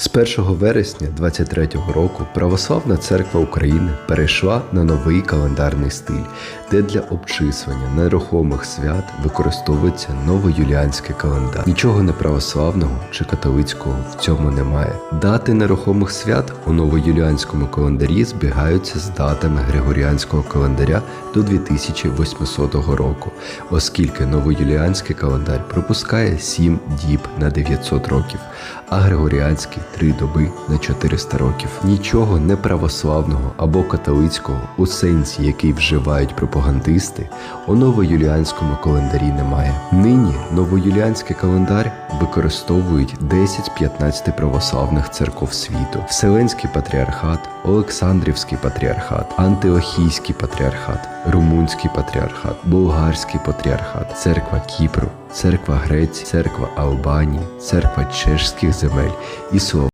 З 1 вересня 23 року Православна церква України перейшла на новий календарний стиль, де для обчислення нерухомих свят використовується новоюліанський календар. Нічого не православного чи католицького в цьому немає. Дати нерухомих свят у новоюліанському календарі збігаються з датами Григоріанського календаря до 2800 року, оскільки новоюліанський календар пропускає 7 діб на 900 років, а Григоріанський 3 доби на 400 років. Нічого неправославного або католицького у сенсі, який вживають пропагандисти, у новоюліанському календарі немає. Нині новоюліанський календар використовують 10 з 15 православних церков світу: Вселенський патріархат, Олександрівський патріархат, Антиохійський патріархат, Румунський патріархат, Болгарський патріархат, Церква Кіпру, Церква Греції, Церква Албанії, Церква Чешських земель,